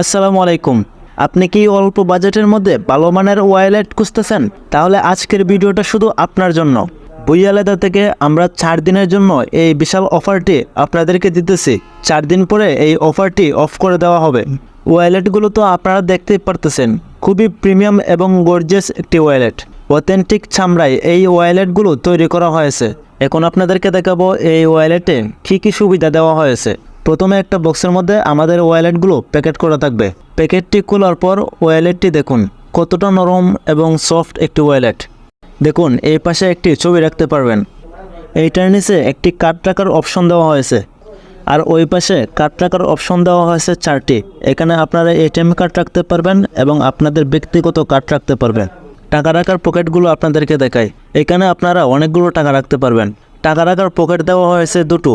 আসসালামু আলাইকুম। আপনি কি অল্প বাজেটের মধ্যে ভালো মানের ওয়ালেট খুঁজতেছেন? তাহলে আজকের ভিডিওটা শুধু আপনার জন্য। বুইয়ালেদা থেকে আমরা চার দিনের জন্য এই বিশাল অফারটি আপনাদেরকে দিতেছি। চার দিন পরে এই অফারটি অফ করে দেওয়া হবে। ওয়ালেটগুলো তো আপনারা দেখতেই পারতেছেন। খুবই প্রিমিয়াম এবং গর্জিয়াস একটি ওয়ালেট। অথেন্টিক চামড়ায় এই ওয়ালেটগুলো তৈরি করা হয়েছে। এখন আপনাদেরকে দেখাবো এই ওয়ালেটে কী কী সুবিধা দেওয়া হয়েছে। প্রথমে একটা বক্সের মধ্যে আমাদের ওয়ালেটগুলো প্যাকেট করা থাকবে। প্যাকেটটি খোলার পর ওয়ালেটটি দেখুন, কতটা নরম এবং সফট একটি ওয়ালেট। দেখুন, এই পাশে একটি ছবি রাখতে পারবেন। এইটার নিচে একটি কার্ড রাখার অপশন দেওয়া হয়েছে। আর ওই পাশে কার্ড রাখার অপশন দেওয়া হয়েছে চারটি। এখানে আপনারা এটিএম কার্ড রাখতে পারবেন এবং আপনাদের ব্যক্তিগত কার্ড রাখতে পারবেন। টাকা রাখার পকেটগুলো আপনাদেরকে দেখাই। এখানে আপনারা অনেকগুলো টাকা রাখতে পারবেন। টাকা রাখার পকেট দেওয়া হয়েছে দুটো।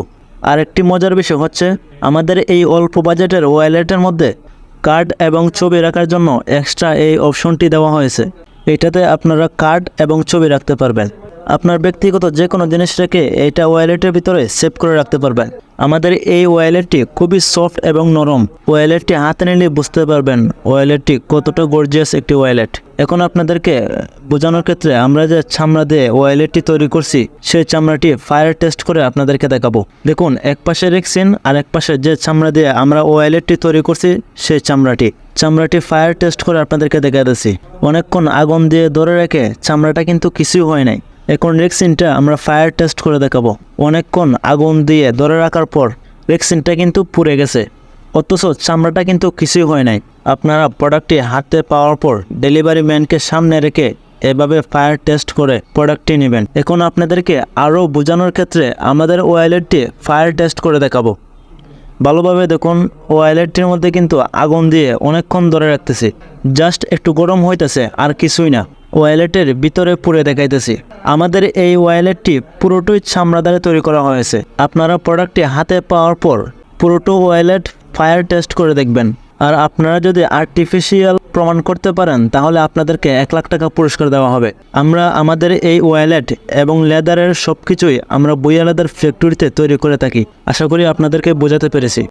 আর একটি মজার বিষয় হচ্ছে, আমাদের এই অল্প বাজেটের ওয়ালেটের মধ্যে কার্ড এবং ছবি রাখার জন্য এক্সট্রা এই অপশনটি দেওয়া হয়েছে। এটাতে আপনারা কার্ড এবং ছবি রাখতে পারবেন। আপনার ব্যক্তিগত যে কোনো জিনিস রেখে এটা ওয়ালেটের ভিতরে সেভ করে রাখতে পারবেন। আমাদের এই ওয়ালেটটি খুবই সফট এবং নরম। ওয়ালেটটি হাতে নিলে বুঝতে পারবেন ওয়ালেটটি কতটা গর্জিয়াস একটি ওয়ালেট। এখন আপনাদেরকে বোঝানোর ক্ষেত্রে আমরা যে চামড়া দিয়ে ওয়ালেটটি তৈরি করছি, সেই চামড়াটি ফায়ার টেস্ট করে আপনাদেরকে দেখাবো। দেখুন, এক পাশে রেখছেন আর এক পাশে যে চামড়া দিয়ে আমরা ওয়ালেটটি তৈরি করছি, সেই চামড়াটি। চামড়াটি ফায়ার টেস্ট করে আপনাদেরকে দেখা দিচ্ছি অনেকক্ষণ আগুন দিয়ে ধরে রেখে চামড়াটা কিন্তু কিছুই হয় নাই। এখন রেক্সিনটা আমরা ফায়ার টেস্ট করে দেখাবো। অনেকক্ষণ আগুন দিয়ে ধরে রাখার পর রেক্সিনটা কিন্তু পুড়ে গেছে। অথচ চামড়াটা কিন্তু কিছুই হয় নাই। আপনারা প্রোডাক্টটি হাতে পাওয়ার পর ডেলিভারি ম্যানকে সামনে রেখে এভাবে ফায়ার টেস্ট করে প্রোডাক্টটি নেবেন। এখন আপনাদেরকে আরও বোঝানোর ক্ষেত্রে আমাদের ওয়ালেটটি ফায়ার টেস্ট করে দেখাবো। ভালোভাবে দেখুন, ওয়ালেটটির মধ্যে কিন্তু আগুন দিয়ে অনেকক্ষণ ধরে রাখতেছি। জাস্ট একটু গরম হইতেছে, আর কিছুই না। ওয়ালেটের ভিতরে পুড়ে দেখাইতেছি। আমাদের এই ওয়ালেটটি পুরোটোই চামড়া দ্বারা তৈরি করা হয়েছে। আপনারা প্রোডাক্টটি হাতে পাওয়ার পর পুরোটো ওয়ালেট ফায়ার টেস্ট করে দেখবেন। আর আপনারা যদি আর্টিফিশিয়াল প্রমাণ করতে পারেন, তাহলে আপনাদেরকে এক লাখ টাকা পুরস্কার দেওয়া হবে। আমরা আমাদের এই ওয়ালেট এবং লেদারের সব কিছুই আমরা বইয়া লেদার ফ্যাক্টরিতে তৈরি করে থাকি। আশা করি আপনাদেরকে বোঝাতে পেরেছি।